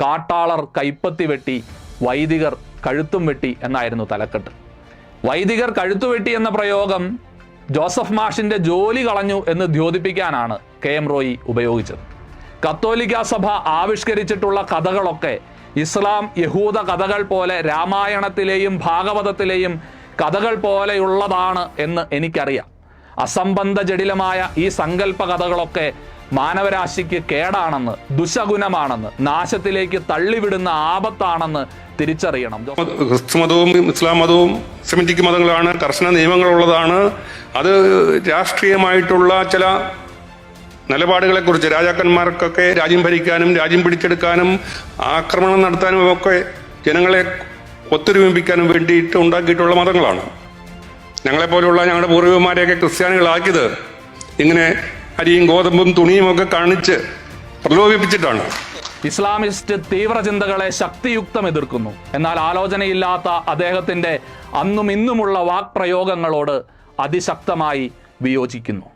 കാട്ടാളർ കൈപ്പത്തി വെട്ടി വൈദികർ കഴുത്തും വെട്ടി എന്നായിരുന്നു തലക്കെട്ട്. വൈദികർ കഴുത്തു വെട്ടി എന്ന പ്രയോഗം ജോസഫ് മാഷിന്റെ ജോലി കളഞ്ഞു എന്ന് ദ്യോതിപ്പിക്കാനാണ് കെ എം റോയി ഉപയോഗിച്ചത്. കത്തോലിക്ക സഭ ആവിഷ്കരിച്ചിട്ടുള്ള കഥകളൊക്കെ ഇസ്ലാം യഹൂദ കഥകൾ പോലെ രാമായണത്തിലെയും ഭാഗവതത്തിലെയും കഥകൾ പോലെയുള്ളതാണ് എന്ന് എനിക്കറിയാം. അസംബന്ധ ജടിലമായ ഈ സങ്കല്പ കഥകളൊക്കെ മാനവരാശിക്ക് കേടാണെന്ന് ദുശഗുണമാണെന്ന് നാശത്തിലേക്ക് തള്ളിവിടുന്ന ആപത്താണെന്ന് തിരിച്ചറിയണം. ക്രിസ്തു മതവും ഇസ്ലാം മതവും സെമിറ്റിക് മതങ്ങളാണ് കർശന നിയമങ്ങളുള്ളതാണ്. അത് രാഷ്ട്രീയമായിട്ടുള്ള ചില നിലപാടുകളെക്കുറിച്ച് രാജാക്കന്മാർക്കൊക്കെ രാജ്യം ഭരിക്കാനും രാജ്യം പിടിച്ചെടുക്കാനും ആക്രമണം നടത്താനും ഒക്കെ ജനങ്ങളെ ഒത്തൊരുമിപ്പിക്കാനും വേണ്ടിയിട്ട് ഉണ്ടാക്കിയിട്ടുള്ള മതങ്ങളാണ്. ഞങ്ങളെപ്പോലുള്ള ഞങ്ങളുടെ പൂർവികന്മാരെയൊക്കെ ക്രിസ്ത്യാനികളാക്കിയത് ഇങ്ങനെ അരിയും ഗോതമ്പും തുണിയും ഒക്കെ കാണിച്ച് പ്രലോഭിപ്പിച്ചിട്ടാണ്. ഇസ്ലാമിസ്റ്റ് തീവ്രചിന്തകളെ ശക്തിയുക്തം എതിർക്കുന്നു. എന്നാൽ ആലോചനയില്ലാത്ത അദ്ദേഹത്തിന്റെ അന്നും ഇന്നുമുള്ള വാക്പ്രയോഗങ്ങളോട് അതിശക്തമായി വിയോജിക്കുന്നു.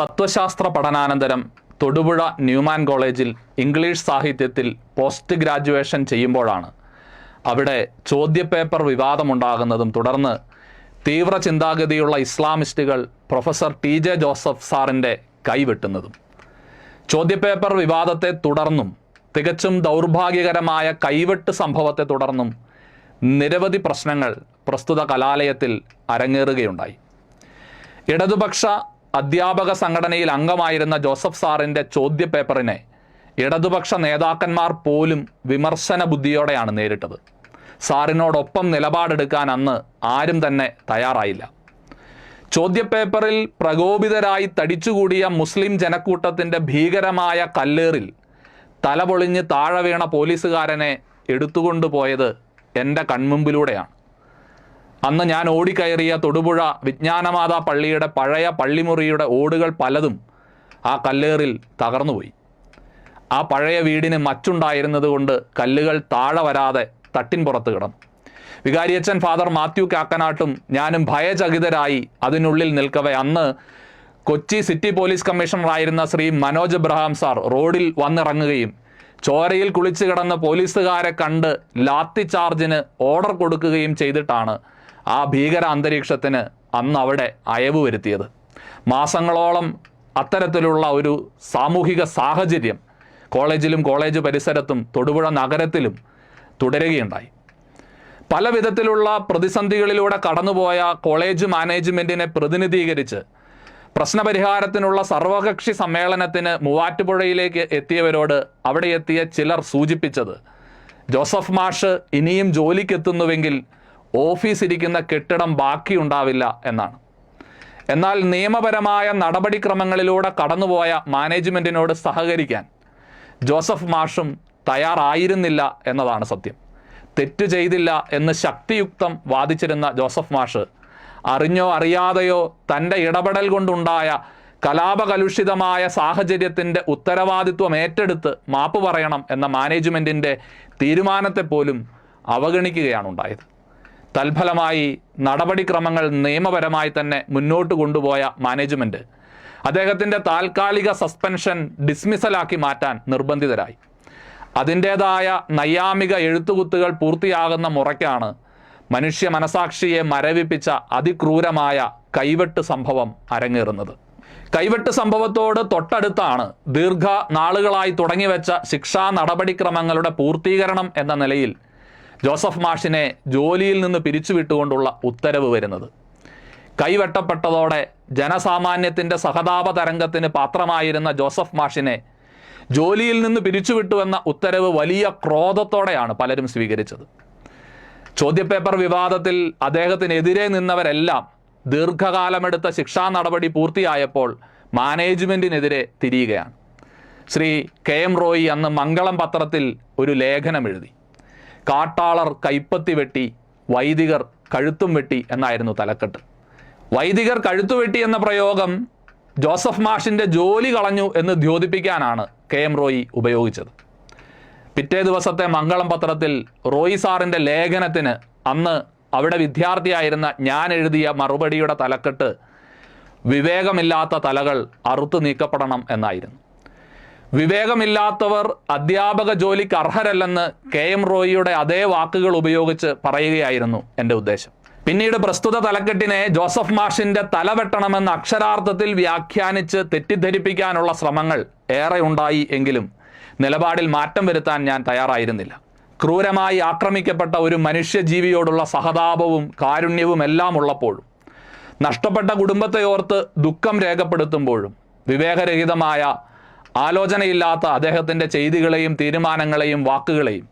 തത്വശാസ്ത്ര പഠനാനന്തരം തൊടുപുഴ ന്യൂമാൻ കോളേജിൽ ഇംഗ്ലീഷ് സാഹിത്യത്തിൽ പോസ്റ്റ് ഗ്രാജുവേഷൻ ചെയ്യുമ്പോഴാണ്. അവിടെ ചോദ്യപേപ്പർ വിവാദമുണ്ടാകുന്നതും തുടർന്ന് തീവ്ര ചിന്താഗതിയുള്ള ഇസ്ലാമിസ്റ്റുകൾ പ്രൊഫസർ ടി ജെ ജോസഫ് സാറിന്റെ കൈവെട്ടുന്നതും. ചോദ്യപേപ്പർ വിവാദത്തെ തുടർന്നും തികച്ചും ദൗർഭാഗ്യകരമായ കൈവെട്ട് സംഭവത്തെ തുടർന്നും നിരവധി പ്രശ്നങ്ങൾ പ്രസ്തുത കലാലയത്തിൽ അരങ്ങേറുകയുണ്ടായി. ഇടതുപക്ഷ അധ്യാപക സംഘടനയിൽ അംഗമായിരുന്ന ജോസഫ് സാറിന്റെ ചോദ്യപേപ്പറിനെ ഇടതുപക്ഷ നേതാക്കന്മാർ പോലും വിമർശന ബുദ്ധിയോടെയാണ് നേരിട്ടത്. സാറിനോടൊപ്പം നിലപാടെടുക്കാൻ അന്ന് ആരും തന്നെ തയ്യാറായില്ല. ചോദ്യപേപ്പറിൽ പ്രകോപിതരായി തടിച്ചുകൂടിയ മുസ്ലിം ജനക്കൂട്ടത്തിന്റെ ഭീകരമായ കല്ലേറിൽ തലപൊളിഞ്ഞ് താഴെ വീണ പോലീസുകാരനെ എടുത്തുകൊണ്ടുപോയത് എന്റെ കൺമുമ്പിലൂടെയാണ്. അന്ന് ഞാൻ ഓടിക്കയറിയ തൊടുപുഴ വിജ്ഞാനമാതാ പള്ളിയുടെ പഴയ പള്ളിമുറിയുടെ ഓടുകൾ പലതും ആ കല്ലേറിൽ തകർന്നുപോയി. ആ പഴയ വീടിന് മച്ചുണ്ടായിരുന്നത് കൊണ്ട് കല്ലുകൾ താഴെ വരാതെ തട്ടിൻപുറത്ത് കിടന്നു. വികാരിയച്ഛൻ ഫാദർ മാത്യു കാക്കനാട്ടും ഞാനും ഭയചകിതരായി അതിനുള്ളിൽ നിൽക്കവേ. അന്ന് കൊച്ചി സിറ്റി പോലീസ് കമ്മീഷണറായിരുന്ന ശ്രീ മനോജ് എബ്രഹാം സാർ റോഡിൽ വന്നിറങ്ങുകയും ചോരയിൽ കുളിച്ചു കിടന്ന പോലീസുകാരെ കണ്ട് ലാത്തി ചാർജിന് ഓർഡർ കൊടുക്കുകയും ചെയ്തിട്ടാണ് ആ ഭീകര അന്തരീക്ഷത്തിന് അന്ന് അവിടെ അയവ് വരുത്തിയത്. മാസങ്ങളോളം അത്തരത്തിലുള്ള ഒരു സാമൂഹിക സാഹചര്യം കോളേജിലും കോളേജ് പരിസരത്തും തൊടുപുഴ നഗരത്തിലും തുടരുകയുണ്ടായി. പല വിധത്തിലുള്ള പ്രതിസന്ധികളിലൂടെ കടന്നുപോയ കോളേജ് മാനേജ്മെന്റിനെ പ്രതിനിധീകരിച്ച് പ്രശ്നപരിഹാരത്തിനുള്ള സർവകക്ഷി സമ്മേളനത്തിന് മൂവാറ്റുപുഴയിലേക്ക് എത്തിയവരോട് അവിടെ എത്തിയ ചിലർ സൂചിപ്പിച്ചത് ജോസഫ് മാഷ് ഇനിയും ജോലിക്കെത്തുന്നുവെങ്കിൽ ഓഫീസ് ഇരിക്കുന്ന കെട്ടിടം ബാക്കിയുണ്ടാവില്ല എന്നാണ്. എന്നാൽ നിയമപരമായ നടപടിക്രമങ്ങളിലൂടെ കടന്നുപോയ മാനേജ്മെന്റിനോട് സഹകരിക്കാൻ ജോസഫ് മാഷും തയ്യാറായിരുന്നില്ല എന്നതാണ് സത്യം. തെറ്റ് ചെയ്തില്ല എന്ന് ശക്തിയുക്തം വാദിച്ചിരുന്ന ജോസഫ് മാഷ് അറിഞ്ഞോ അറിയാതെയോ തന്റെ ഇടപെടൽ കൊണ്ടുണ്ടായ കലാപകലുഷിതമായ സാഹചര്യത്തിന്റെ ഉത്തരവാദിത്വം ഏറ്റെടുത്ത് മാപ്പ് പറയണം എന്ന മാനേജ്മെന്റിന്റെ തീരുമാനത്തെപ്പോലും അവഗണിക്കുകയാണ് ഉണ്ടായത്. തൽഫലമായി നടപടിക്രമങ്ങൾ നിയമപരമായി തന്നെ മുന്നോട്ട് കൊണ്ടുപോയ മാനേജ്മെന്റ് അദ്ദേഹത്തിന്റെ താൽക്കാലിക സസ്പെൻഷൻ ഡിസ്മിസലാക്കി മാറ്റാൻ നിർബന്ധിതരായി. അതിന്റേതായ നൈയാമിക എഴുത്തുകുത്തുകൾ പൂർത്തിയാകുന്ന മുറയ്ക്കാണ് മനുഷ്യ മനസാക്ഷിയെ മരവിപ്പിച്ച അതിക്രൂരമായ കൈവെട്ട് സംഭവം അരങ്ങേറുന്നത്. കൈവെട്ട് സംഭവത്തോട് തൊട്ടടുത്താണ് ദീർഘ നാളുകളായി തുടങ്ങിവെച്ച ശിക്ഷാ നടപടിക്രമങ്ങളുടെ പൂർത്തീകരണം എന്ന നിലയിൽ ജോസഫ് മാഷിനെ ജോലിയിൽ നിന്ന് പിരിച്ചുവിട്ടുകൊണ്ടുള്ള ഉത്തരവ് വരുന്നത്. കൈവെട്ടപ്പെട്ടതോടെ ജനസാമാന്യത്തിന്റെ സഹതാപ തരംഗത്തിന് പാത്രമായിരുന്ന ജോസഫ് മാഷിനെ ജോലിയിൽ നിന്ന് പിരിച്ചുവിട്ടുവെന്ന ഉത്തരവ് വലിയ ക്രോധത്തോടെയാണ് പലരും സ്വീകരിച്ചത്. ചോദ്യപേപ്പർ വിവാദത്തിൽ അദ്ദേഹത്തിനെതിരെ നിന്നവരെല്ലാം ദീർഘകാലമെടുത്ത ശിക്ഷാ നടപടി പൂർത്തിയായപ്പോൾ മാനേജ്മെന്റിനെതിരെ തിരിയുകയാണ്. ശ്രീ കെ എം റോയി അന്ന് മംഗളം പത്രത്തിൽ ഒരു ലേഖനം എഴുതി. കാട്ടാളർ കൈപ്പത്തി വെട്ടി വൈദികർ കഴുത്തും വെട്ടി എന്നായിരുന്നു തലക്കെട്ട്. വൈദികർ കഴുത്തു വെട്ടി എന്ന പ്രയോഗം ജോസഫ് മാഷിന്റെ ജോലി കളഞ്ഞു എന്ന് ദ്യോതിപ്പിക്കാനാണ് കെ എം റോയി ഉപയോഗിച്ചത്. പിറ്റേ ദിവസത്തെ മംഗളം പത്രത്തിൽ റോയി സാറിന്റെ ലേഖനത്തിന് അന്ന് അവിടെ വിദ്യാർത്ഥിയായിരുന്ന ഞാൻ എഴുതിയ മറുപടിയുടെ തലക്കെട്ട് വിവേകമില്ലാത്ത തലകൾ അറുത്തു നീക്കപ്പെടണം എന്നായിരുന്നു. വിവേകമില്ലാത്തവർ അധ്യാപക ജോലിക്ക് അർഹരല്ലെന്ന് കെ എം റോയിയുടെ അതേ വാക്കുകൾ ഉപയോഗിച്ച് പറയുകയായിരുന്നു എന്റെ ഉദ്ദേശം. പിന്നീട് പ്രസ്തുത തലക്കെട്ടിനെ ജോസഫ് മാഷിന്റെ തല വെട്ടണമെന്ന് അക്ഷരാർത്ഥത്തിൽ വ്യാഖ്യാനിച്ച് തെറ്റിദ്ധരിപ്പിക്കാനുള്ള ശ്രമങ്ങൾ ഏറെ ഉണ്ടായി എങ്കിലും നിലപാടിൽ മാറ്റം വരുത്താൻ ഞാൻ തയ്യാറായിരുന്നില്ല. ക്രൂരമായി ആക്രമിക്കപ്പെട്ട ഒരു മനുഷ്യജീവിയോടുള്ള സഹതാപവും കാരുണ്യവും എല്ലാം ഉള്ളപ്പോഴും നഷ്ടപ്പെട്ട കുടുംബത്തെ ഓർത്ത് ദുഃഖം രേഖപ്പെടുത്തുമ്പോഴും വിവേകരഹിതമായ ആലോചനയില്ലാത്ത അദ്ദേഹത്തിന്റെ ചെയ്തികളെയും തീരുമാനങ്ങളെയും വാക്കുകളെയും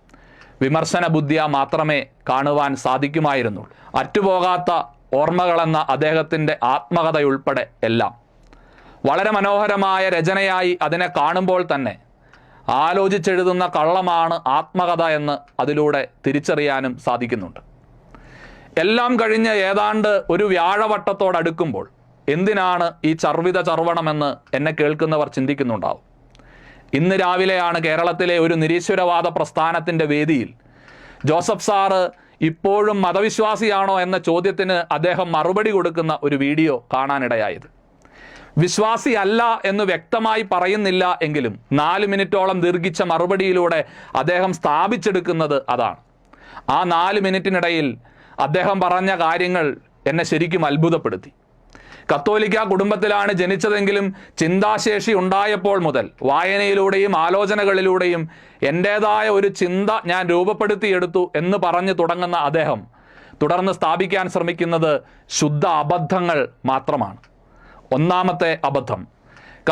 വിമർശന ബുദ്ധിയ മാത്രമേ കാണുവാൻ സാധിക്കുമായിരുന്നുള്ളൂ അറ്റുപോകാത്ത ഓർമ്മകളെന്ന അദ്ദേഹത്തിന്റെ ആത്മകഥയുൾപ്പെടെ എല്ലാം. വളരെ മനോഹരമായ രചനയായി അതിനെ കാണുമ്പോൾ തന്നെ ആലോചിച്ചെഴുതുന്ന കള്ളമാണ് ആത്മകഥ എന്ന് അതിലൂടെ തിരിച്ചറിയാനും സാധിക്കുന്നുണ്ട്. എല്ലാം കഴിഞ്ഞ് ഏതാണ്ട് ഒരു വ്യാഴവട്ടത്തോടടുക്കുമ്പോൾ എന്തിനാണ് ഈ ചർവിത ചർവണമെന്ന് എന്നെ കേൾക്കുന്നവർ ചിന്തിക്കുന്നുണ്ടാവും. ഇന്ന് രാവിലെയാണ് കേരളത്തിലെ ഒരു നിരീശ്വരവാദ പ്രസ്ഥാനത്തിന്റെ വേദിയിൽ. ജോസഫ് സാറ് ഇപ്പോഴും മതവിശ്വാസിയാണോ എന്ന ചോദ്യത്തിന് അദ്ദേഹം മറുപടി കൊടുക്കുന്ന ഒരു വീഡിയോ കാണാനിടയായത്. വിശ്വാസി അല്ല എന്ന് വ്യക്തമായി പറയുന്നില്ല എങ്കിലും നാല് മിനിറ്റോളം ദീർഘിച്ച മറുപടിയിലൂടെ അദ്ദേഹം സ്ഥാപിച്ചെടുക്കുന്നത് അതാണ്. ആ നാല് മിനിറ്റിനിടയിൽ അദ്ദേഹം പറഞ്ഞ കാര്യങ്ങൾ എന്നെ ശരിക്കും അത്ഭുതപ്പെടുത്തി. കത്തോലിക്ക കുടുംബത്തിലാണ് ജനിച്ചതെങ്കിലും ചിന്താശേഷി ഉണ്ടായപ്പോൾ മുതൽ വായനയിലൂടെയും ആലോചനകളിലൂടെയും എന്റേതായ ഒരു ചിന്ത ഞാൻ രൂപപ്പെടുത്തിയെടുത്തു എന്ന് പറഞ്ഞു തുടങ്ങുന്ന അദ്ദേഹം തുടർന്ന് സ്ഥാപിക്കാൻ ശ്രമിക്കുന്നത് ശുദ്ധ അബദ്ധങ്ങൾ മാത്രമാണ്. ഒന്നാമത്തെ അബദ്ധം.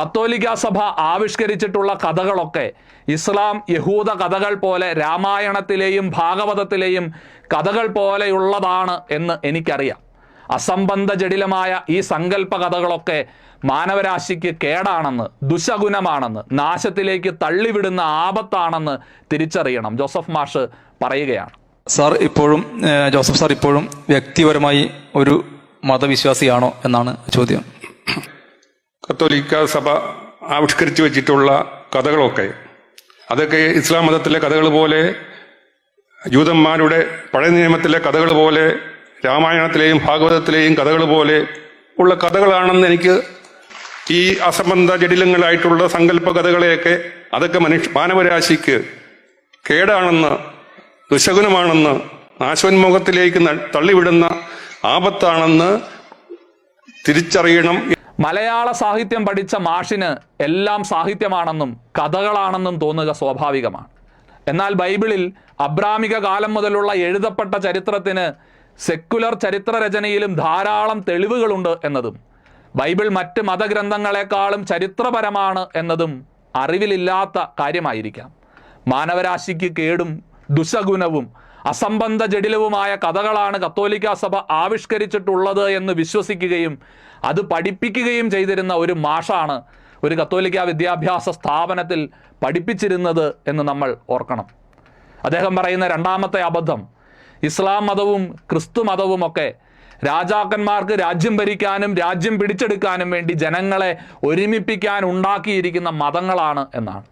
കത്തോലിക്ക സഭ ആവിഷ്കരിച്ചിട്ടുള്ള കഥകളൊക്കെ ഇസ്ലാം യഹൂദ കഥകൾ പോലെ രാമായണത്തിലെയും ഭാഗവതത്തിലെയും കഥകൾ പോലെയുള്ളതാണ് എന്ന് എനിക്കറിയാം. അസംബന്ധ ജടിലമായ ഈ സങ്കല്പ കഥകളൊക്കെ മാനവരാശിക്ക് കേടാണെന്ന് ദുശഗുണമാണെന്ന് നാശത്തിലേക്ക് തള്ളിവിടുന്ന ആപത്താണെന്ന് തിരിച്ചറിയണം. ജോസഫ് മാഷ് പറയുകയാണ്. സാർ ഇപ്പോഴും ജോസഫ് സാർ ഇപ്പോഴും വ്യക്തിപരമായി ഒരു മതവിശ്വാസിയാണോ എന്നാണ് ചോദ്യം. കത്തോലിക്ക സഭ ആവിഷ്കരിച്ചു വെച്ചിട്ടുള്ള കഥകളൊക്കെ അതൊക്കെ ഇസ്ലാം മതത്തിലെ കഥകൾ പോലെ ജൂതന്മാരുടെ പഴയ നിയമത്തിലെ കഥകൾ പോലെ രാമായണത്തിലെയും ഭാഗവതത്തിലെയും കഥകൾ പോലെ ഉള്ള കഥകളാണെന്ന് എനിക്ക് ഈ അസംബന്ധ ജടിലങ്ങളായിട്ടുള്ള സങ്കല്പ കഥകളെയൊക്കെ അതൊക്കെ മനുഷ്യ മാനവരാശിക്ക് കേടാണെന്ന് ദുശകുനമാണെന്ന് നാശോന്മുഖത്തിലേക്ക് തള്ളിവിടുന്ന ആപത്താണെന്ന് തിരിച്ചറിയണം മലയാള സാഹിത്യം പഠിച്ച മാഷിന് എല്ലാം സാഹിത്യമാണെന്നും കഥകളാണെന്നും തോന്നുക സ്വാഭാവികമാണ്. എന്നാൽ ബൈബിളിൽ അബ്രാമിക കാലം മുതലുള്ള എഴുതപ്പെട്ട ചരിത്രത്തിന് സെക്കുലർ ചരിത്ര രചനയിലും ധാരാളം തെളിവുകളുണ്ട് എന്നതും ബൈബിൾ മറ്റ് മതഗ്രന്ഥങ്ങളെക്കാളും ചരിത്രപരമാണ് എന്നതും അറിവിലില്ലാത്ത കാര്യമായിരിക്കാം. മാനവരാശിക്ക് കേടും ദുശഗുണവും അസംബന്ധ ജടിലവുമായ കഥകളാണ് കത്തോലിക്ക സഭ ആവിഷ്കരിച്ചിട്ടുള്ളത് എന്ന് വിശ്വസിക്കുകയും അത് പഠിപ്പിക്കുകയും ചെയ്തിരുന്ന ഒരു മാഷാണ് ഒരു കത്തോലിക്ക വിദ്യാഭ്യാസ സ്ഥാപനത്തിൽ പഠിപ്പിച്ചിരുന്നത് എന്ന് നമ്മൾ ഓർക്കണം. അദ്ദേഹം പറയുന്ന രണ്ടാമത്തെ അബദ്ധം ഇസ്ലാം മതവും ക്രിസ്തു മതവും ഒക്കെ രാജാക്കന്മാർക്ക് രാജ്യം ഭരിക്കാനും രാജ്യം പിടിച്ചെടുക്കാനും വേണ്ടി ജനങ്ങളെ ഒരുമിപ്പിക്കാൻ ഉണ്ടാക്കിയിരിക്കുന്ന മതങ്ങളാണ് എന്നാണ്.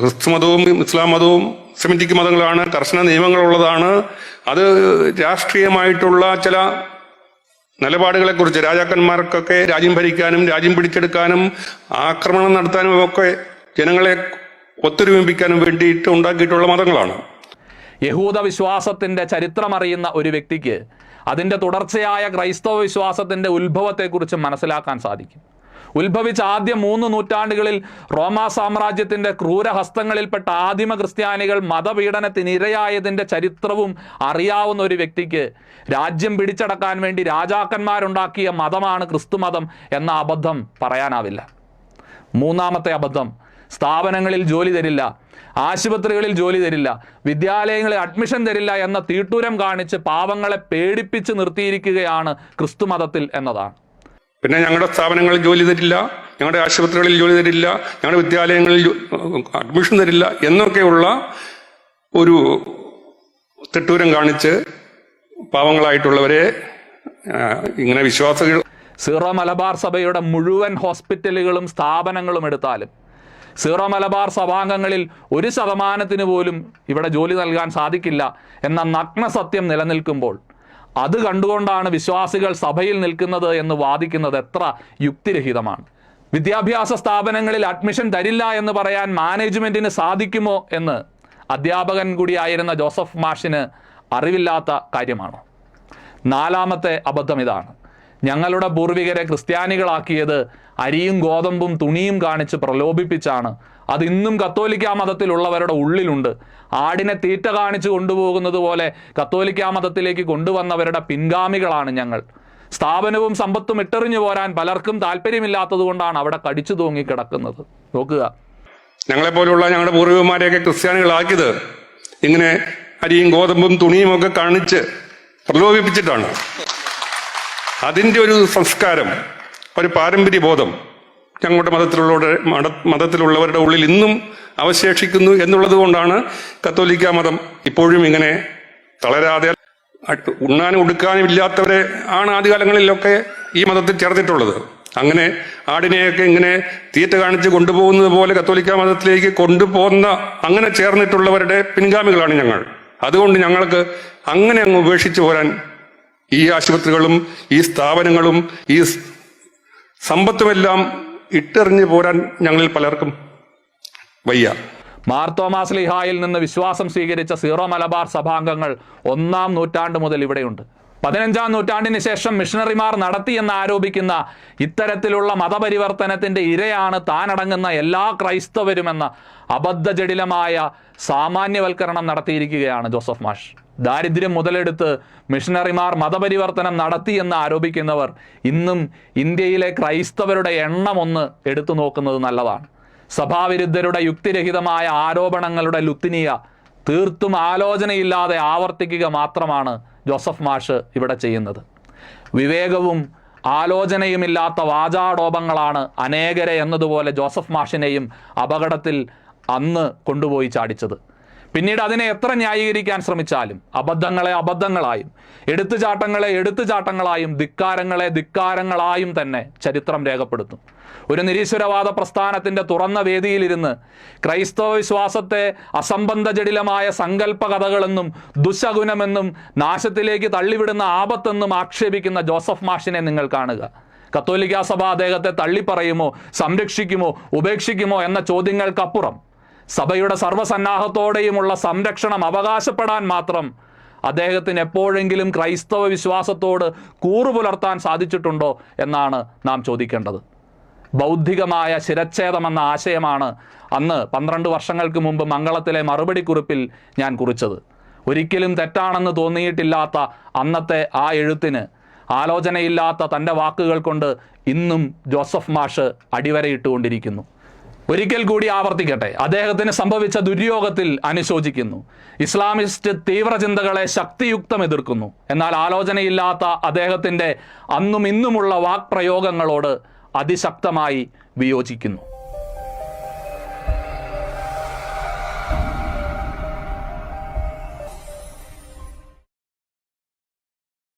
ക്രിസ്തു മതവും ഇസ്ലാം മതവും സെമിറ്റിക് മതങ്ങളാണ് കർശന നിയമങ്ങളുള്ളതാണ്. അത് രാഷ്ട്രീയമായിട്ടുള്ള ചില നിലപാടുകളെ കുറിച്ച് രാജാക്കന്മാർക്കൊക്കെ രാജ്യം ഭരിക്കാനും രാജ്യം പിടിച്ചെടുക്കാനും ആക്രമണം നടത്താനും ഒക്കെ ജനങ്ങളെ ഒത്തൊരുമിപ്പിക്കാനും വേണ്ടിയിട്ട് ഉണ്ടാക്കിയിട്ടുള്ള മതങ്ങളാണ്. യഹൂദ വിശ്വാസത്തിന്റെ ചരിത്രമറിയുന്ന ഒരു വ്യക്തിക്ക് അതിന്റെ തുടർച്ചയായ ക്രൈസ്തവ വിശ്വാസത്തിന്റെ ഉത്ഭവത്തെക്കുറിച്ച് മനസ്സിലാക്കാൻ സാധിക്കും. ഉത്ഭവിച്ച ആദ്യ മൂന്ന് നൂറ്റാണ്ടുകളിൽ റോമാ സാമ്രാജ്യത്തിന്റെ ക്രൂരഹസ്തങ്ങളിൽപ്പെട്ട ആദിമ ക്രിസ്ത്യാനികൾ മതപീഡനത്തിനിരയായതിന്റെ ചരിത്രവും അറിയാവുന്ന ഒരു വ്യക്തിക്ക് രാജ്യം പിടിച്ചടക്കാൻ വേണ്ടി രാജാക്കന്മാരുണ്ടാക്കിയ മതമാണ് ക്രിസ്തുമതം എന്ന അബദ്ധം പറയാനാവില്ല. മൂന്നാമത്തെ അബദ്ധം സ്ഥാപനങ്ങളിൽ ജോലി തരില്ല ആശുപത്രികളിൽ ജോലി തരില്ല വിദ്യാലയങ്ങളിൽ അഡ്മിഷൻ തരില്ല എന്ന തീട്ടൂരം കാണിച്ച് പാവങ്ങളെ പേടിപ്പിച്ച് നിർത്തിയിരിക്കുകയാണ് ക്രിസ്തു മതത്തിൽ എന്നതാണ്. പിന്നെ ഞങ്ങളുടെ സ്ഥാപനങ്ങളിൽ ജോലി തരില്ല ഞങ്ങളുടെ ആശുപത്രികളിൽ ജോലി തരില്ല ഞങ്ങളുടെ വിദ്യാലയങ്ങളിൽ അഡ്മിഷൻ തരില്ല എന്നൊക്കെയുള്ള ഒരു തെട്ടൂരം കാണിച്ച് പാവങ്ങളായിട്ടുള്ളവരെ ഇങ്ങനെ വിശ്വാസികൾ സീറോ മലബാർ സഭയുടെ മുഴുവൻ ഹോസ്പിറ്റലുകളും സ്ഥാപനങ്ങളും എടുത്താലും സീറോ മലബാർ സഭാംഗങ്ങളിൽ ഒരു ശതമാനത്തിന് പോലും ഇവിടെ ജോലി നൽകാൻ സാധിക്കില്ല എന്ന നഗ്ന സത്യം നിലനിൽക്കുമ്പോൾ അത് കണ്ടുകൊണ്ടാണ് വിശ്വാസികൾ സഭയിൽ നിൽക്കുന്നത് എന്ന് വാദിക്കുന്നത് എത്ര യുക്തിരഹിതമാണ്. വിദ്യാഭ്യാസ സ്ഥാപനങ്ങളിൽ അഡ്മിഷൻ തരില്ല എന്ന് പറയാൻ മാനേജ്മെന്റിന് സാധിക്കുമോ എന്ന് അധ്യാപകൻ കൂടിയായിരുന്ന ജോസഫ് മാഷിന് അറിവില്ലാത്ത കാര്യമാണോ? നാലാമത്തെ അബദ്ധം ഇതാണ്. ഞങ്ങളുടെ പൂർവികരെ ക്രിസ്ത്യാനികളാക്കിയത് അരിയും ഗോതമ്പും തുണിയും കാണിച്ച് പ്രലോഭിപ്പിച്ചാണ്. അത് ഇന്നും കത്തോലിക്കാ മതത്തിലുള്ളവരുടെ ഉള്ളിലുണ്ട്. ആടിനെ തീറ്റ കാണിച്ച് കൊണ്ടുപോകുന്നത് പോലെ കത്തോലിക്ക മതത്തിലേക്ക് കൊണ്ടുവന്നവരുടെ പിൻഗാമികളാണ് ഞങ്ങൾ. സ്ഥാപനവും സമ്പത്തും ഇട്ടെറിഞ്ഞു പോരാൻ പലർക്കും താല്പര്യമില്ലാത്തത് കൊണ്ടാണ് അവിടെ കടിച്ചു തൂങ്ങി കിടക്കുന്നത്. നോക്കുക. ഞങ്ങളെപ്പോലുള്ള ഞങ്ങളുടെ പൂർവികന്മാരെയൊക്കെ ക്രിസ്ത്യാനികളാക്കിയത് ഇങ്ങനെ അരിയും ഗോതമ്പും തുണിയും ഒക്കെ കാണിച്ച് പ്രലോഭിപ്പിച്ചിട്ടാണ്. അതിന്റെ ഒരു സംസ്കാരം ഒരു പാരമ്പര്യ ബോധം ഞങ്ങളുടെ മതത്തിലുള്ളവരുടെ മത- മതത്തിലുള്ളവരുടെ ഉള്ളിൽ ഇന്നും അവശേഷിക്കുന്നു എന്നുള്ളത് കൊണ്ടാണ് കത്തോലിക്ക മതം ഇപ്പോഴും ഇങ്ങനെ തളരാതെ ഉണ്ണാനും ഉടുക്കാനും ഇല്ലാത്തവരെ ആണ് ആദ്യകാലങ്ങളിലൊക്കെ ഈ മതത്തിൽ ചേർത്തിട്ടുള്ളത് അങ്ങനെ ആടിനെയൊക്കെ ഇങ്ങനെ തീറ്റ കാണിച്ച് കൊണ്ടുപോകുന്നത് പോലെ കത്തോലിക്ക മതത്തിലേക്ക് കൊണ്ടുപോകുന്ന അങ്ങനെ ചേർന്നിട്ടുള്ളവരുടെ പിൻഗാമികളാണ് ഞങ്ങൾ. അതുകൊണ്ട് ഞങ്ങൾക്ക് അങ്ങനെ അങ്ങ് ഉപേക്ഷിച്ചു പോരാൻ ഈ ആശുപത്രികളും ഈ സ്ഥാപനങ്ങളും ഈ സമ്പത്തുമെല്ലാം ഇട്ടെറിഞ്ഞു പോരാൻ ഞങ്ങളിൽ പലർക്കും വയ്യ. മാർത്തോമാസ് ലിഹായിൽ നിന്ന് വിശ്വാസം സ്വീകരിച്ച സീറോ മലബാർ സഭാംഗങ്ങൾ ഒന്നാം നൂറ്റാണ്ട് മുതൽ ഇവിടെയുണ്ട്. പതിനഞ്ചാം നൂറ്റാണ്ടിന് ശേഷം മിഷണറിമാർ നടത്തിയെന്ന് ആരോപിക്കുന്ന ഇത്തരത്തിലുള്ള മതപരിവർത്തനത്തിന്റെ ഇരയാണ് താനടങ്ങുന്ന എല്ലാ ക്രൈസ്തവരുമെന്ന അബദ്ധജടിലമായ സാമാന്യവൽക്കരണം നടത്തിയിരിക്കുകയാണ് ജോസഫ് മാഷ്. ദാരിദ്ര്യം മുതലെടുത്ത് മിഷണറിമാർ മതപരിവർത്തനം നടത്തി എന്ന് ആരോപിക്കുന്നവർ ഇന്നും ഇന്ത്യയിലെ ക്രൈസ്തവരുടെ എണ്ണം ഒന്ന് എടുത്തു നോക്കുന്നത് നല്ലതാണ്. സഭാവിരുദ്ധരുടെ യുക്തിരഹിതമായ ആരോപണങ്ങളുടെ ലുത്തിനിയ തീർത്തും ആലോചനയില്ലാതെ ആവർത്തിക്കുക മാത്രമാണ് ജോസഫ് മാഷ് ഇവിടെ ചെയ്യുന്നത്. വിവേകവും ആലോചനയുമില്ലാത്ത വാചാടോപങ്ങളാണ് അനേകരെ എന്നതുപോലെ ജോസഫ് മാഷിനെയും അപകടത്തിൽ അന്ന് കൊണ്ടുപോയി ചാടിച്ചത്. പിന്നീട് അതിനെ എത്ര ന്യായീകരിക്കാൻ ശ്രമിച്ചാലും അബദ്ധങ്ങളെ അബദ്ധങ്ങളായും എടുത്തുചാട്ടങ്ങളെ എടുത്തുചാട്ടങ്ങളായും ധിക്കാരങ്ങളെ ധിക്കാരങ്ങളായും തന്നെ ചരിത്രം രേഖപ്പെടുത്തും. ഒരു നിരീശ്വരവാദ പ്രസ്ഥാനത്തിന്റെ തുറന്ന വേദിയിലിരുന്ന് ക്രൈസ്തവ വിശ്വാസത്തെ അസംബന്ധ ജടിലമായ സങ്കല്പ കഥകളെന്നും ദുശകുനമെന്നും നാശത്തിലേക്ക് തള്ളിവിടുന്ന ആപത്തെന്നും ആക്ഷേപിക്കുന്ന ജോസഫ് മാഷിനെ നിങ്ങൾ കാണുക. കത്തോലിക്കാ സഭ അദ്ദേഹത്തെ തള്ളിപ്പറയുമോ സംരക്ഷിക്കുമോ ഉപേക്ഷിക്കുമോ എന്ന ചോദ്യങ്ങൾക്കപ്പുറം സഭയുടെ സർവസന്നാഹത്തോടെയുമുള്ള സംരക്ഷണം അവകാശപ്പെടാൻ മാത്രം അദ്ദേഹത്തിന് എപ്പോഴെങ്കിലും ക്രൈസ്തവ വിശ്വാസത്തോട് കൂറുപുലർത്താൻ സാധിച്ചിട്ടുണ്ടോ എന്നാണ് നാം ചോദിക്കേണ്ടത്. ബൗദ്ധികമായ ശിരച്ഛേദമെന്ന ആശയമാണ് അന്ന് പന്ത്രണ്ട് വർഷങ്ങൾക്ക് മുമ്പ് മംഗളത്തിലെ മറുപടി കുറിപ്പിൽ ഞാൻ കുറിച്ചത്. ഒരിക്കലും തെറ്റാണെന്ന് തോന്നിയിട്ടില്ലാത്ത അന്നത്തെ ആ എഴുത്തിന് ആലോചനയില്ലാത്ത തന്റെ വാക്കുകൾ കൊണ്ട് ഇന്നും ജോസഫ് മാഷ് അടിവരയിട്ടുകൊണ്ടിരിക്കുന്നു. ഒരിക്കൽ കൂടി ആവർത്തിക്കട്ടെ. അദ്ദേഹത്തിന് സംഭവിച്ച ദുര്യോഗത്തിൽ അനുശോചിക്കുന്നു. ഇസ്ലാമിസ്റ്റ് തീവ്രചിന്തകളെ ശക്തിയുക്തം എതിർക്കുന്നു. എന്നാൽ ആലോചനയില്ലാത്ത അദ്ദേഹത്തിന്റെ അന്നും ഇന്നുമുള്ള വാക്പ്രയോഗങ്ങളോട് അതിശക്തമായി വിയോജിക്കുന്നു.